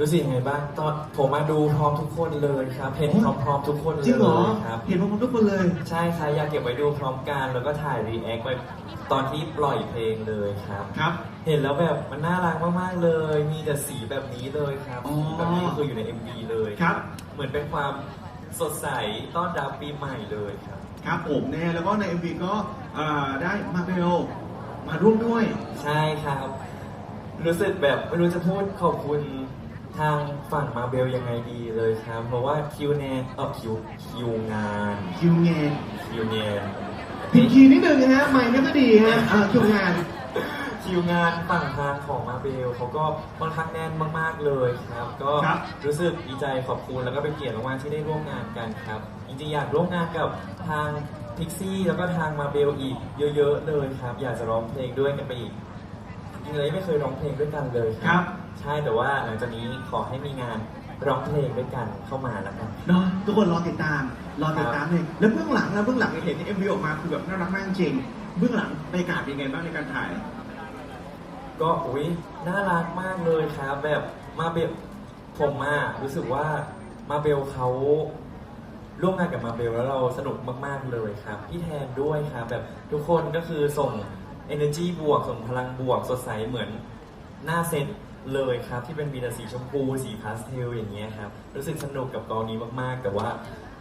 รู้สึกยังไงบ้างตอนผมมาดูพร้อมทุกคนเลยครับเห็นพร้อมๆทุกคนเลยจริงเหรอครับเห็นพร้อมๆทุกคนเลย ใช่ครับอยากเก็บไว้ดูพร้อมกันแล้วก็ถ่ายรีแอคไปตอนที่ปล่อยเพลงเลยครับ ครับ เห็นแล้วแบบมันน่ารักมากๆเลย มีแต่สีแบบนี้เลยครับอ๋อแบบนี้คืออยู่ใน MV เลยครับ เหมือนเป็นความสดใสต้อนรับปีใหม่เลยครับ ครับผมนะฮะแล้วก็ใน MV ก็อ่าได้มาเบลมาร่วมด้วย ใช่ครับ รู้สึกแบบไม่รู้จะพูดขอบคุณ ทางฝั่งมาเบลยังไงดีเลยครับ เพราะว่าคิวแนนเออคิวคิวงานคิวงานคิวแนนผิดคีย์นิดนึงนะฮะไม่ไม่ก็ดีฮะอ่าคิวงาน คิวงานฝั่งทางของมาเบลเขาก็ค่อนข้างแน่นมาก ๆเลยครับ ก็ครับ รู้สึกดีใจขอบคุณแล้วก็เป็นเกียรติมากๆที่ได้ร่วมงานกันครับจริงๆอยากร่วมงานกับทางพิกซี่แล้วก็ทางมาเบลอีกเยอะๆเลยครับ อยากจะร้องเพลงด้วยกันไปอีกจริงๆเลยไม่เคยร้องเพลงด้วยกันเลย ครับ ใช่แต่ว่าหลังจากนี้ขอให้มีงานร้องเพลงด้วยกันเข้ามาแล้วกัน เนาะทุกคนรอติดตาม รอติดตามเลยแล้วเบื้องหลังนะเบื้องหลังเห็นใน MV ออกมาคือแบบน่ารักมากจริงเบื้องหลังบรรยากาศเป็นไงบ้างในการถ่าย ก็อุ้ยน่ารักมากเลยครับ แบบมาเบลผมอะรู้สึกว่ามาเบลเขาร่วมงานกับมาเบลแล้วเราสนุกมากๆเลยครับพี่แทนด้วยครับแบบทุกคนก็คือส่ง energy บวกส่งพลังบวกสดใสเหมือนหน้าเซต เลยครับที่เป็นมีแต่สีชมพูสีพาสเทลอย่างเงี้ยครับรู้สึกสนุกกับกองนี้มากๆ แต่ว่า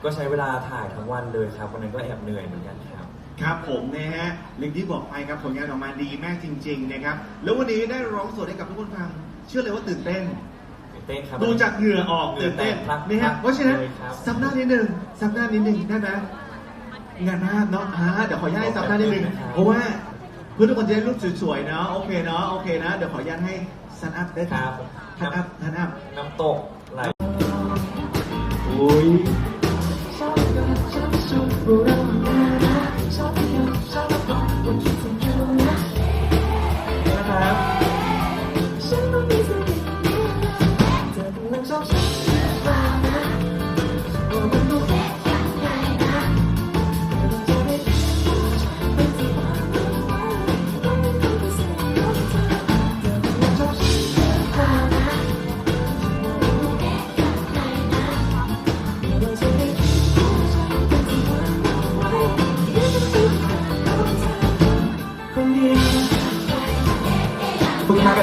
ก็ใช้เวลาถ่ายทั้งวันเลยครับวันนั้นก็แอบเหนื่อยเหมือนกันครับ ครับผมนะฮะเรื่องที่บอกไปครับผลงานออกมาดีมากจริง ๆ นะครับ แล้ววันนี้ได้ร้องสดให้กับทุกคนฟัง เชื่อเลยว่าตื่นเต้นตื่นเต้นครับ ดูจากเหงื่อออกเหงื่อตื่นเต้นแตกพลักนะฮะเพราะฉะนั้นเลยครับซับหน้านิดนึงซับหน้านิดนึงได้ไหมงานหน้าเนาะอ่าเดี๋ยวขออนุญาตให้ซับหน้านิดนึงครับเพราะว่าเพื่อนทุกคนจะได้รูปสวยๆเนาะโอเคเนาะโอเคนะเดี๋ยวขออนุญาตให้ ซันอัพได้คครัรับบซันอัพซันอัพน้ำตกไหลอุ้ยนะครับ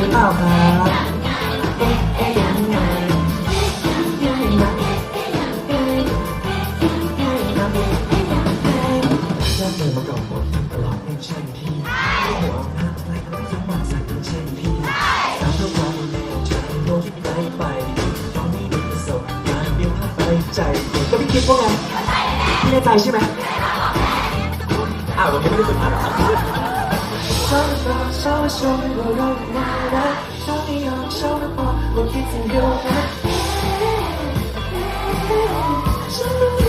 รือเปล่าครับเริ่มเดินมาก่อนหมดตลอดไม่ใช่พี่หัวหน้าอะไรก็สมัครใส่ไม่ใช่พี่สามทุกวันเลยจะโดนที่ไหนไช้อนรอช้อนชมว่าเราน่ารักช้อนไม่ยอมช้อนบอกว่าคิดถึงอยู่นะฉันรู้